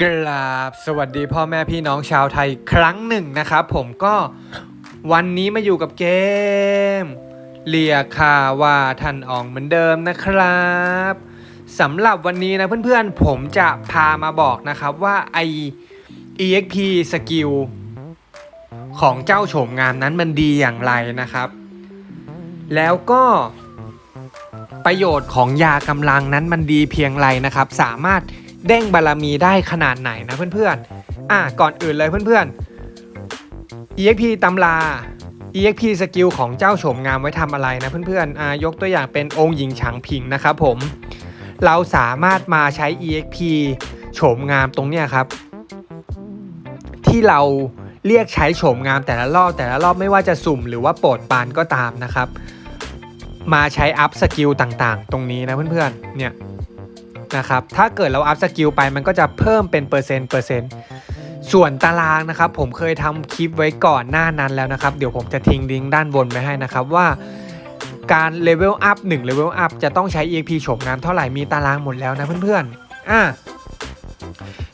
กราบสวัสดีพ่อแม่พี่น้องชาวไทยครั้งหนึ่งนะครับ ผมก็วันนี้มาอยู่กับเกมเลียคาว่าทันอองเหมือนเดิมนะครับสำหรับวันนี้นะเพื่อนๆ ผมจะพามาบอกนะครับว่าไอ EXP สกิลของเจ้าโฉมงามนั้นมันดีอย่างไรนะครับ แล้วก็ประโยชน์ของยากำลังนั้นมันดีเพียงไรนะครับ สามารถ เด้งบารมีได้ขนาดไหนนะเพื่อนๆ อะก่อนอื่นเลยเพื่อนๆ EXP ตำรา EXP สกิลของเจ้าโฉมงามไว้ทำอะไรนะเพื่อนๆ อะยกตัวอย่างเป็นองค์หญิงฉางผิงนะครับผม เราสามารถมาใช้ EXP โฉมงามตรงเนี้ยครับ ที่เราเรียกใช้โฉมงามแต่ละรอบแต่ละรอบไม่ว่าจะสุ่มหรือว่าโปรดปานก็ตามนะครับ มาใช้อัพสกิลต่างๆ ตรงนี้นะเพื่อนๆ เนี่ย นะครับ ถ้าเกิดเราอัพสกิลไปมันก็จะเพิ่มเป็นเปอร์เซ็นต์เปอร์เซ็นต์ส่วนตารางนะครับผมเคยทำคลิปไว้ก่อนหน้านั้นแล้วนะครับ เดี๋ยวผมจะทิ้งลิงก์ด้านบนไว้ให้นะครับว่าการเลเวลอัพ1เลเวลอัพจะต้องใช้ EXP โฉมงามเท่าไหร่มีตารางหมดแล้วนะเพื่อนๆอะ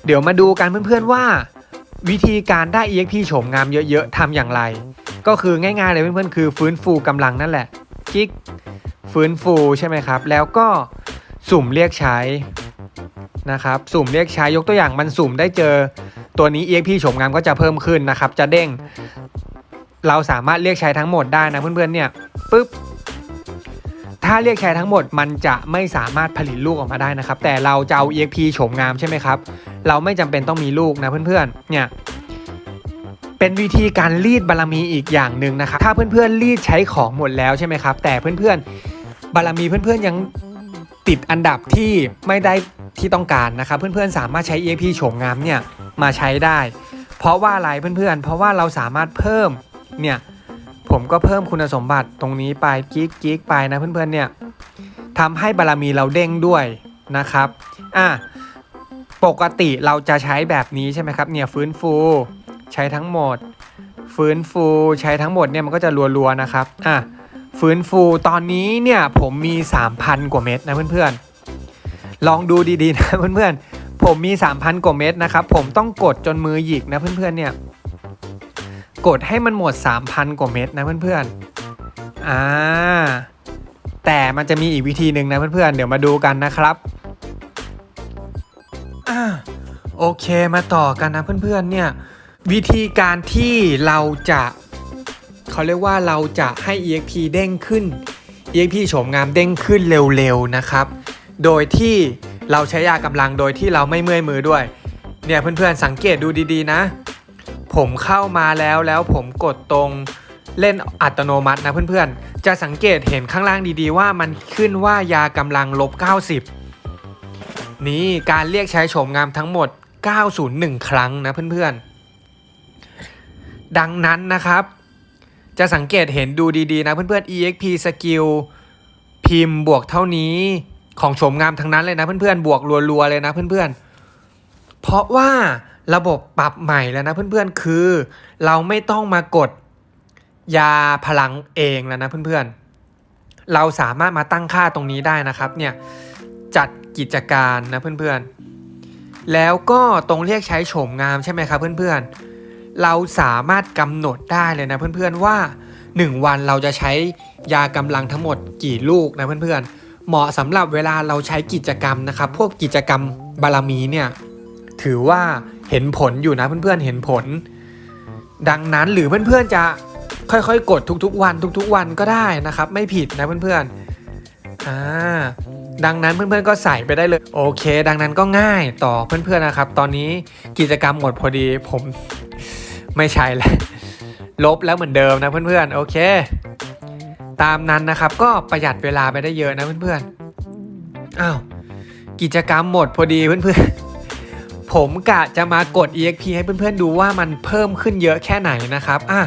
เดี๋ยวมาดูกันเพื่อนๆว่า วิธีการได้ EXP โฉมงามเยอะๆทำอย่างไร ก็คือง่ายๆเลยเพื่อนๆคือฟื้นฟูกำลังนั่นแหละกิ๊กฟื้นฟูใช่ไหมครับ แล้วก็ สุ่มเรียกใช้นะครับ สุ่มเรียกใช้ยกตัวอย่างมันสุ่มได้เจอตัวนี้ EXP โฉมงามก็จะเพิ่มขึ้นนะครับ จะเด้ง เราสามารถเรียกใช้ทั้งหมดได้นะเพื่อนๆเนี่ยปุ๊บถ้าเรียกใช้ทั้งหมดมันจะไม่สามารถผลิตลูกออกมาได้นะครับ แต่เราจะเอา EXP โฉมงามใช่ไหมครับ เราไม่จำเป็นต้องมีลูกนะเพื่อนๆเนี่ยเป็นวิธีการรีดบารมีอีกอย่างหนึ่งนะครับ ถ้าเพื่อนๆรีดใช้ของหมดแล้วใช่ไหมครับ แต่เพื่อนๆบารมีเพื่อนๆยัง ติดอันดับที่ไม่ได้ที่ต้องการนะครับเพื่อนๆสามารถใช้ EXP โฉมงามเนี่ยมาใช้ได้ เพราะว่าอะไรเพื่อนๆ เพราะว่าเราสามารถเพิ่มเนี่ยผมก็เพิ่มคุณสมบัติตรงนี้ไปกิ๊กกิ๊กไปนะเพื่อนๆเนี่ยทำให้บารมีเราเด้งด้วยนะครับอะปกติเราจะใช้แบบนี้ใช่ไหมครับเนี่ยฟื้นฟูใช้ทั้งหมด ฟื้นฟูใช้ทั้งหมดเนี่ยมันก็จะรัวๆนะครับอะ ฟื้นฟูตอนนี้เนี่ยผมมี 3,000 กว่าเม็ดนะเพื่อนๆ ลองดูดีๆนะเพื่อนๆ ผมมี 3,000 กว่าเม็ดนะครับ ผมต้องกดจนมือหยิกนะเพื่อนๆเนี่ย กดให้มันหมด 3,000 กว่าเม็ดนะเพื่อนๆ อ่า แต่มันจะมีอีกวิธีหนึ่งนะเพื่อนๆ เดี๋ยวมาดูกันนะครับอ่าโอเคมาต่อกันนะเพื่อนๆ เนี่ยวิธีการที่เราจะ เขาเรียกว่าเราจะให้ EXP เด้งขึ้น EXP โฉมงามเด้งขึ้นเร็วๆนะครับ โดยที่เราใช้ยากำลังโดยที่เราไม่เมื่อยมือด้วย เนี่ยเพื่อนๆสังเกตดูดีๆนะ ผมเข้ามาแล้วแล้วผมกดตรงเล่นอัตโนมัตินะเพื่อนๆ จะสังเกตเห็นข้างล่างดีๆ ว่ามันขึ้นว่ายากำลังลบ 90 นี่การเรียกใช้โฉมงามทั้งหมด 901 ครั้งนะเพื่อนๆ ดังนั้นนะครับ จะสังเกตเห็นดูดีๆนะเพื่อนๆ EXP skill พิมพ์บวกเท่านี้ของโฉมงามทั้งนั้นเลยนะเพื่อนๆ บวกรัวๆเลยนะเพื่อนๆ เพราะว่าระบบปรับใหม่แล้วนะเพื่อนๆ คือ เราไม่ต้องมากดยาพลังเองแล้วนะเพื่อนๆ เราสามารถมาตั้งค่าตรงนี้ได้นะครับเนี่ยจัดกิจการนะเพื่อนๆ แล้วก็ตรงเรียกใช้โฉมงามใช่ไหมครับเพื่อนๆ เราสามารถกำหนดได้เลยนะเพื่อนๆว่า 1 วันเราจะใช้ยากำลังทั้งหมดกี่ลูกนะเพื่อนๆ เหมาะสำหรับเวลาเราใช้กิจกรรมนะครับ พวกกิจกรรมบารมีเนี่ยถือว่าเห็นผลอยู่นะเพื่อนๆเห็นผล ดังนั้นหรือเพื่อนๆจะค่อยๆ กดทุกๆ วันทุกๆ วันก็ได้นะครับ ไม่ผิดนะเพื่อนๆอ่าดังนั้นเพื่อนๆก็ใส่ไปได้เลยโอเค ดังนั้นก็ง่ายต่อเพื่อนๆนะครับ ตอนนี้กิจกรรมหมดพอดีผม ไม่ใช่แล้วลบแล้วเหมือนเดิมนะเพื่อนๆโอเค ตามนั้นนะครับก็ประหยัดเวลาไปได้เยอะนะเพื่อนๆอ้าวกิจกรรมหมดพอดีเพื่อนๆ ผมกะจะมากด EXP ให้เพื่อนๆดูว่ามันเพิ่มขึ้นเยอะแค่ไหนนะครับอะ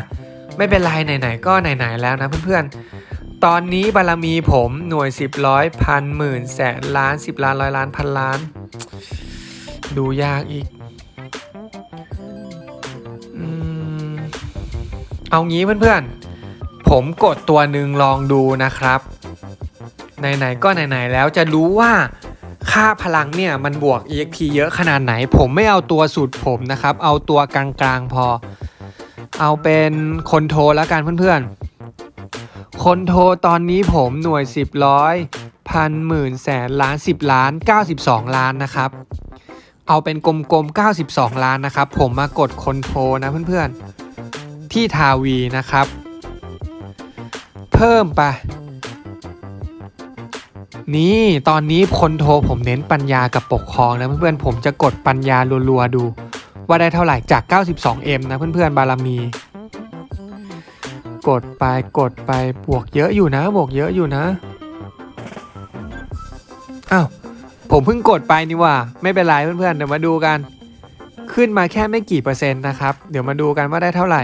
ไม่เป็นไรไหนๆก็ไหนๆแล้วนะเพื่อนๆ ตอนนี้บารมีผมหน่วยสิบร้อยพันหมื่นแสนล้านสิบล้านร้อยล้านพันล้าน ดูยากอีก เอางี้เพื่อนๆ ผมกดตัวหนึ่งลองดูนะครับ ไหนๆ ก็ไหนๆ แล้วจะรู้ว่าค่าพลังเนี่ยมันบวก EXP เยอะขนาดไหน ผมไม่เอาตัวสูตรผมนะครับ เอาตัวกลางๆพอ เอาเป็นคนโทรแล้วกันเพื่อนๆ คนโทรตอนนี้ผมหน่วย 10ร้อยพันหมื่นแสนล้าน 10 ล้าน 92 ล้านนะครับ เอาเป็นกลมๆ92 ล้านนะครับ ผมมากดคนโทรนะเพื่อนๆ ที่ทาวีนะครับ เพิ่มไปนี่ตอนนี้คนโทรผมเน้นปัญญากับปกครองนะเพื่อนๆผมจะกดปัญญารัวๆดู ว่าได้เท่าไหร่จาก 92M นะเพื่อนๆบารมี กดไปกดไปบวกเยอะอยู่นะบวกเยอะอยู่นะอ้าวผมเพิ่งกดไปนี่ว่า ไม่เป็นไรเพื่อนๆเดี๋ยวมาดูกัน ขึ้นมาแค่ไม่กี่เปอร์เซ็นต์นะครับ เดี๋ยวมาดูกันว่าได้เท่าไหร่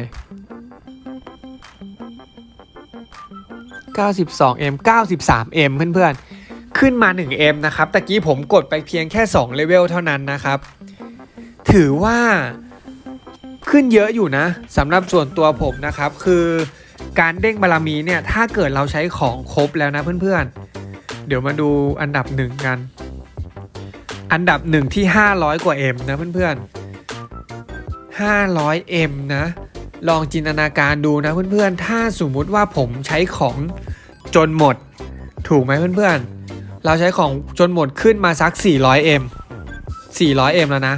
92M 93M เพื่อนๆ ขึ้นมา 1M นะครับตะกี้ผมกดไปเพียงแค่2เลเวลเท่านั้นนะครับ ถือว่าขึ้นเยอะอยู่นะสำหรับส่วนตัวผมนะครับ คือการเด้งบารมีเนี่ย ถ้าเกิดเราใช้ของครบแล้วนะเพื่อนๆ เดี๋ยวมาดูอันดับหนึ่งกัน อันดับหนึ่งที่ 500 กว่า M นะเพื่อนๆ 500M นะ ลองจินตนาการดูนะเพื่อนๆ ถ้าสมมุติว่าผมใช้ของจนหมด ถูกไหมเพื่อนๆ เราใช้ของจนหมดขึ้นมาสัก 400M 400M แล้วนะ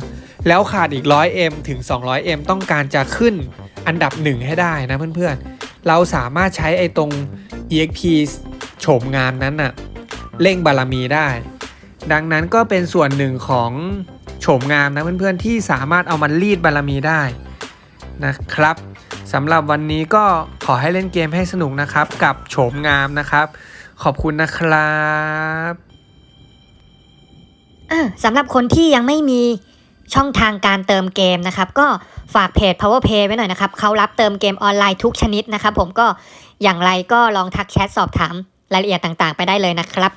แล้วขาดอีก 100M ถึง 200M ต้องการจะขึ้นอันดับหนึ่งให้ได้นะเพื่อนๆ เราสามารถใช้ไอ้ตรง EXP โฉมงามนั้นน่ะเร่งบารมีได้ ดังนั้นก็เป็นส่วนหนึ่งของโฉมงามนะเพื่อนๆที่สามารถเอามันรีดบารมีได้นะครับ สำหรับวันนี้ก็ขอให้เล่นเกมให้สนุกนะครับ กับโฉมงามนะครับ ขอบคุณนะครับเออสำหรับคนที่ยังไม่มีช่องทางการเติมเกมนะครับ ก็ฝากเพจ PowerPay ไว้หน่อยนะครับเขารับเติมเกมออนไลน์ทุกชนิดนะครับ ผมก็อย่างไรก็ลองทักแชทสอบถามรายละเอียดต่างๆ ไปได้เลยนะครับ